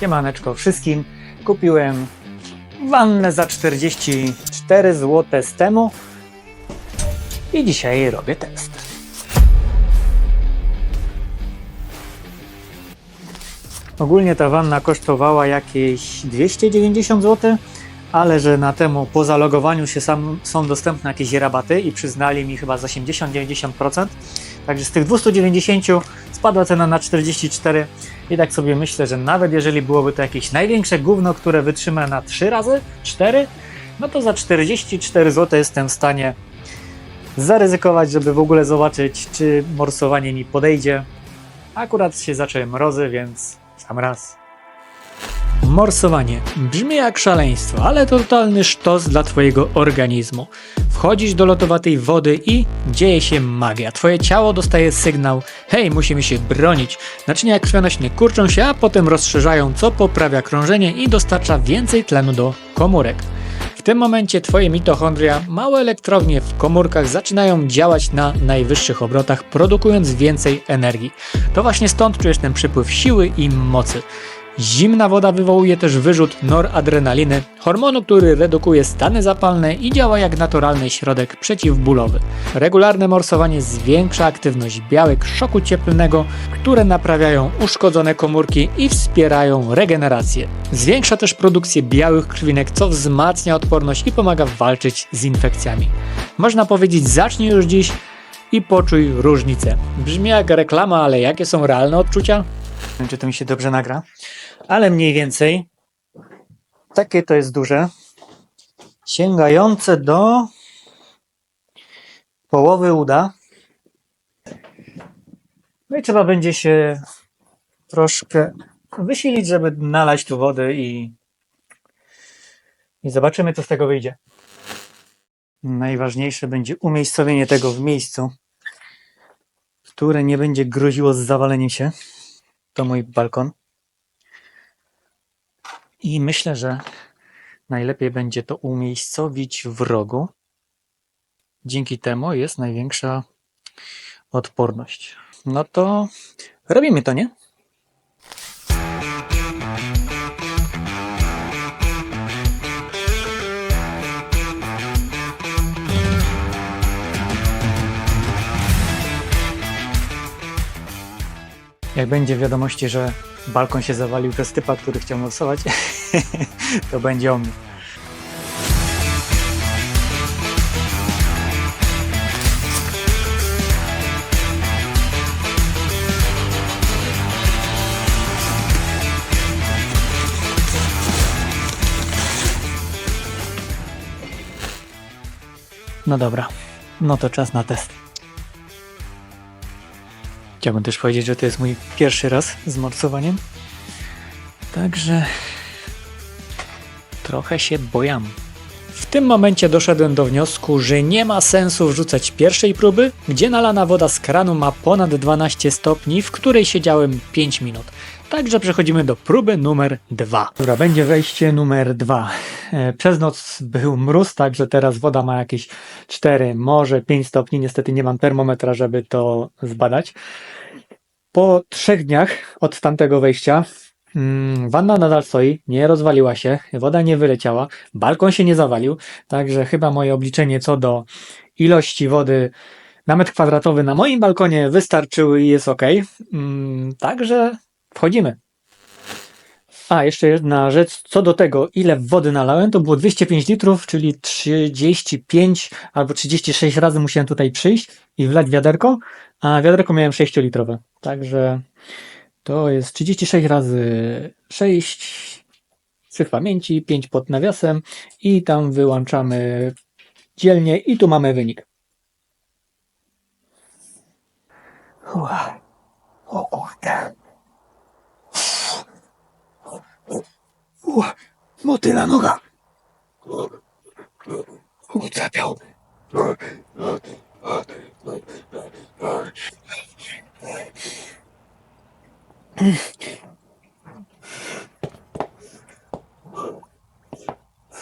Siemaneczko wszystkim. Kupiłem wannę za 44 zł z temu i dzisiaj robię test. Ogólnie ta wanna kosztowała jakieś 290 zł, ale że na temu po zalogowaniu się sam, są dostępne jakieś rabaty i przyznali mi chyba z 80-90%. Także z tych 290 spadła cena na 44 i tak sobie myślę, że nawet jeżeli byłoby to jakieś największe gówno, które wytrzyma na 3 razy, 4, no to za 44 zł jestem w stanie zaryzykować, żeby w ogóle zobaczyć, czy morsowanie mi podejdzie. Akurat się zaczęły mrozy, więc sam raz. Morsowanie brzmi jak szaleństwo, ale to totalny sztos dla Twojego organizmu. Wchodzisz do lotowatej wody i dzieje się magia. Twoje ciało dostaje sygnał: hej, musimy się bronić. Naczynia krwionośne kurczą się, a potem rozszerzają, co poprawia krążenie i dostarcza więcej tlenu do komórek. W tym momencie Twoje mitochondria, małe elektrownie w komórkach zaczynają działać na najwyższych obrotach, produkując więcej energii. To właśnie stąd czujesz ten przypływ siły i mocy. Zimna woda wywołuje też wyrzut noradrenaliny, hormonu, który redukuje stany zapalne i działa jak naturalny środek przeciwbólowy. Regularne morsowanie zwiększa aktywność białek szoku cieplnego, które naprawiają uszkodzone komórki i wspierają regenerację. Zwiększa też produkcję białych krwinek, co wzmacnia odporność i pomaga walczyć z infekcjami. Można powiedzieć, zacznij już dziś i poczuj różnicę. Brzmi jak reklama, ale jakie są realne odczucia? Czy to mi się dobrze nagra, ale mniej więcej takie to jest duże, sięgające do połowy uda. No i trzeba będzie się troszkę wysilić, żeby nalać tu wody i, i zobaczymy, co z tego wyjdzie. Najważniejsze będzie umiejscowienie tego w miejscu, które nie będzie groziło z zawaleniem się. To mój balkon. I myślę, że najlepiej będzie to umiejscowić w rogu. Dzięki temu jest największa odporność. No to robimy to, nie? Jak będzie wiadomości, że balkon się zawalił przez typa, który chciał morsować, to będzie o mnie. No dobra, no to czas na test. Chciałbym też powiedzieć, że to jest mój pierwszy raz z morsowaniem. Także trochę się bojam. W tym momencie doszedłem do wniosku, że nie ma sensu wrzucać pierwszej próby, gdzie nalana woda z kranu ma ponad 12 stopni, w której siedziałem 5 minut. Także przechodzimy do próby numer 2. Dobra, będzie wejście numer 2. Przez noc był mróz, także teraz woda ma jakieś 4, może 5 stopni. Niestety nie mam termometra, żeby to zbadać. Po trzech dniach od tamtego wejścia mm, wanna nadal stoi, nie rozwaliła się, woda nie wyleciała, balkon się nie zawalił, także chyba moje obliczenie co do ilości wody na metr kwadratowy na moim balkonie wystarczyły i jest ok. Mm, także wchodzimy. A, jeszcze jedna rzecz, co do tego, ile wody nalałem, to było 205 litrów, czyli 35 albo 36 razy musiałem tutaj przyjść i wlać wiaderko, a wiaderko miałem 6-litrowe. Także to jest 36 razy 6 cyfr pamięci, 5 pod nawiasem i tam wyłączamy dzielnie i tu mamy wynik. Ua. O kurde. Ua, motyla noga.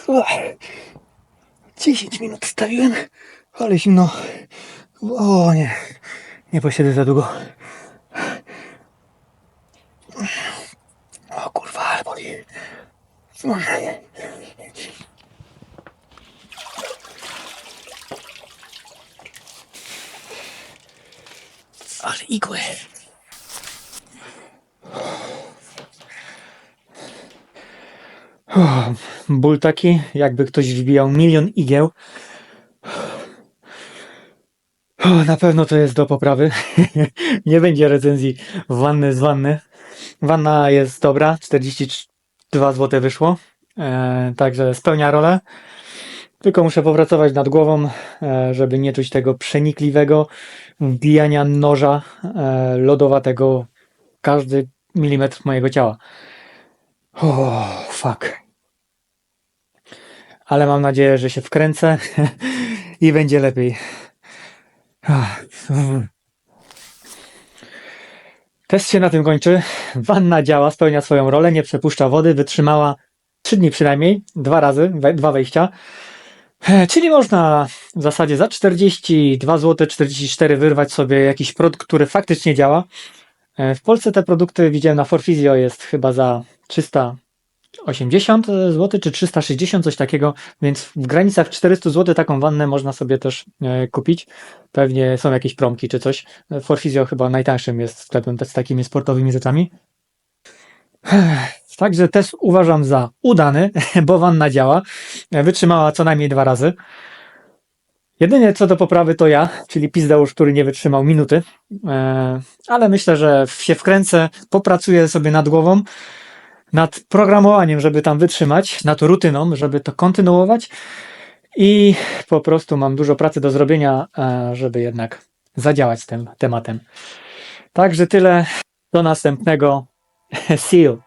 Ua, 10 minut stawiłem, ale zimno. O nie, nie posiedzę za długo. Ale igły. Ból taki, jakby ktoś wbijał milion igieł. Na pewno to jest do poprawy. Nie będzie recenzji wanny z wanny. Wanna jest dobra, 42 zł wyszło. E, także spełnia rolę. Tylko muszę popracować nad głową, e, żeby nie czuć tego przenikliwego wbijania noża e, lodowatego każdy milimetr mojego ciała. O, fuck. Ale mam nadzieję, że się wkręcę i będzie lepiej. Test się na tym kończy. Wanna działa, spełnia swoją rolę, nie przepuszcza wody, wytrzymała 3 dni przynajmniej, dwa razy, we- dwa wejścia. Czyli można w zasadzie za 42 zł 44 wyrwać sobie jakiś produkt, który faktycznie działa. E, W Polsce te produkty widziałem na Forfizio jest chyba za 380 zł czy 360 coś takiego, więc w granicach 400 zł taką wannę można sobie też e, kupić. Pewnie są jakieś promki czy coś. E, Forfizio chyba najtańszym jest sklepem z takimi sportowymi rzeczami. Także test uważam za udany, bo wanna działa. E, Wytrzymała co najmniej dwa razy. Jedynie co do poprawy to ja, czyli pizdeusz, który nie wytrzymał minuty. E, ale myślę, że się wkręcę, popracuję sobie nad głową, nad programowaniem, żeby tam wytrzymać, nad rutyną, żeby to kontynuować i po prostu mam dużo pracy do zrobienia, e, żeby jednak zadziałać z tym tematem. Także tyle. Do następnego. See you.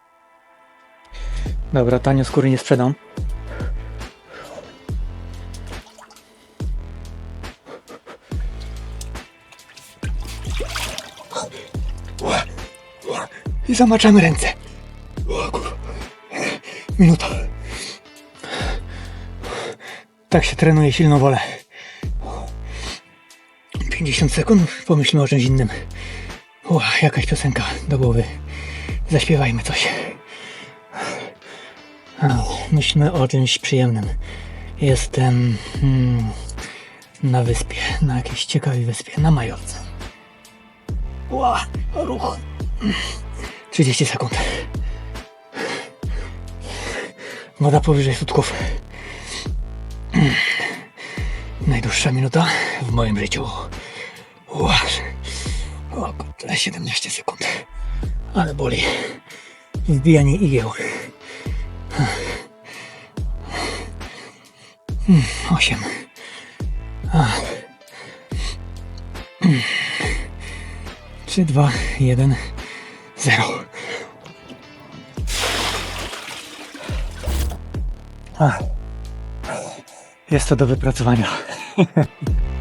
Dobra, tanio skóry nie sprzedam. I zamaczamy ręce. O, kurwa. Minuta. Tak się trenuje silną wolę. 50 sekund, pomyślmy o czymś innym. Ła, jakaś piosenka do głowy. Zaśpiewajmy coś. O, myślmy o czymś przyjemnym. Jestem hmm, na wyspie, na jakiejś ciekawej wyspie, na Majorce. Ła, ruch. 30 sekund. Woda powyżej sutków. Najdłuższa minuta w moim życiu. O, kurde, 17 sekund. Ale boli. Wbijanie igieł. Mm, Osiem. A. Mm. Trzy, dwa, jeden, zero. Jest to do wypracowania.